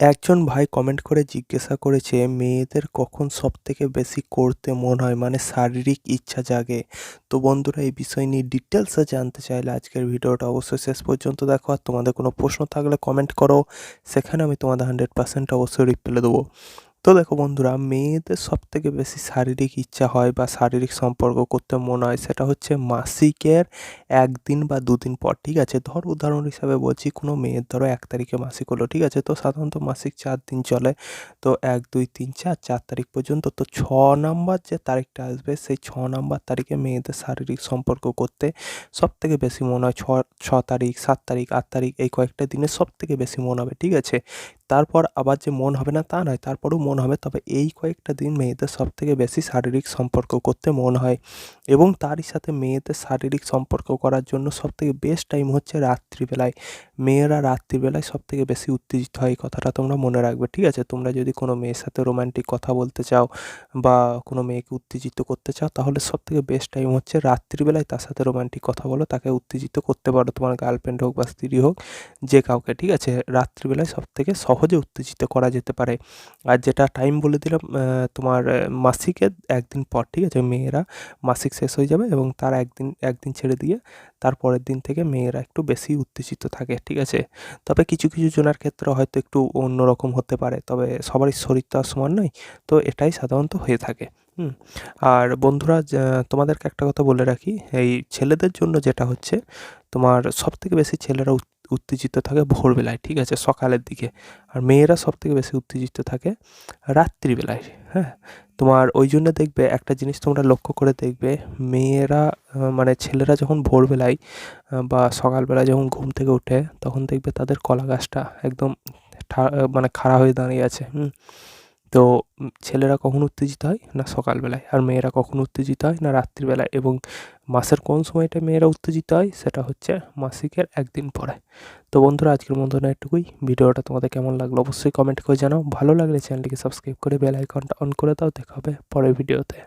একজন ভাই কমেন্ট করে জিজ্ঞাসা করেছে, মেয়েদের কখন সব থেকে বেশি করতে মন হয়? মানে শারীরিক ইচ্ছা জাগে। তো বন্ধুরা, এই বিষয় নিয়ে ডিটেলসে জানতে চাইলে আজকের ভিডিওটা অবশ্যই শেষ পর্যন্ত দেখো। আর তোমাদের কোনো প্রশ্ন থাকলে কমেন্ট করো। সেখানে আমি তোমাদের হান্ড্রেড পার্সেন্ট অবশ্যই রিপ্লাই দেবো। তো দেখো বন্ধুরা, মেয়েদের সব থেকে বেশি শারীরিক ইচ্ছা হয় বা শারীরিক সম্পর্ক করতে মনে হয় সেটা হচ্ছে মাসিকের একদিন বা দুদিন পর, ঠিক আছে? ধর উদাহরণ হিসাবে বলছি, কোনো মেয়ের ধরো এক তারিখে মাসিক হলো, ঠিক আছে? তো সাধারণত মাসিক চার দিন চলে। তো এক, দুই, তিন, চার চার তারিখ পর্যন্ত তো ছ নাম্বার যে তারিখটা আসবে, সেই ছ নাম্বার তারিখে মেয়েদের শারীরিক সম্পর্ক করতে সব থেকে বেশি মনে হয়। ছ ছ তারিখ, সাত তারিখ, আট তারিখ, এই কয়েকটা দিনে সব থেকে বেশি মনে হবে, ঠিক আছে? তারপর আবার যে মন হবে না তা নয়, তারপরেও মন হবে। তবে এই কয়েকটা দিন মেয়েদের সব থেকে বেশি শারীরিক সম্পর্ক করতে মন হয় এবং তারই সাথে মেয়েদের শারীরিক সম্পর্ক করার জন্য সব থেকে বেস্ট টাইম হচ্ছে রাত্রিবেলায়। মেয়েরা রাত্রিবেলায় সব থেকে বেশি উত্তেজিত হয় এই কথাটা তোমরা মনে রাখবে, ঠিক আছে? তোমরা যদি কোনো মেয়ের সাথে রোম্যান্টিক কথা বলতে চাও বা কোনো মেয়েকে উত্তেজিত করতে চাও, তাহলে সব থেকে বেস্ট টাইম হচ্ছে রাত্রিবেলায় তার সাথে রোম্যান্টিক কথা বলো। তাকে উত্তেজিত করতে পারো তোমার গার্লফ্রেন্ড হোক বা স্ত্রী হোক, যে কাউকে, ঠিক আছে? রাত্রিবেলায় সব থেকে সহজে উত্তেজিত করা যেতে পারে। আর যেটা টাইম বলে দিলাম তোমার মাসিকের একদিন পর, ঠিক আছে? মেয়েরা মাসিক শেষ হয়ে যাবে এবং তার একদিন একদিন ছেড়ে দিয়ে তার পরের দিন থেকে মেয়েরা একটু বেশি উত্তেজিত থাকে, ঠিক আছে? তবে কিছু কিছু জনের ক্ষেত্রে হয়তো একটু অন্যরকম হতে পারে, তবে সবারই শরীর তো সমান নয়, তো এটাই সাধারণত হয়ে থাকে, হুম? আর বন্ধুরা তোমাদেরকে একটা কথা বলে রাখি, এই ছেলেদের জন্য যেটা হচ্ছে, তোমার সবথেকে বেশি ছেলেরা উত্তেজিত থাকে ভোরবেলায়, ঠিক আছে? সকালের দিকে। আর মেয়েরা সব থেকে বেশি উত্তেজিত থাকে রাত্রিবেলায় হ্যাঁ? তোমার ওই জন্য দেখবে একটা জিনিস তোমরা লক্ষ্য করে দেখবে, মেয়েরা মানে ছেলেরা যখন ভোরবেলায় বা সকালবেলায় যখন ঘুম থেকে ওঠে তখন দেখবে তাদের কলা গাছটা একদম মানে খাড়া হয়ে দাঁড়িয়ে আছে, হুম? তো ছেলেরা কখন উত্তেজিত হয়? না সকালবেলায়। আর মেয়েরা কখন উত্তেজিত হয়? না রাত্রিবেলায়। এবং মাসের কোন সময়টা মেয়েরা উত্তেজিত হয়? সেটা হচ্ছে মাসিকের একদিন পরে। তো বন্ধুরা, আজকের মতো না এটুকুই। ভিডিওটা তোমাদের কেমন লাগল অবশ্যই কমেন্ট করে জানাও। ভালো লাগলে চ্যানেলটিকে সাবস্ক্রাইব করে বেল আইকনটা অন করে দাও। দেখা হবে পরের ভিডিওতে।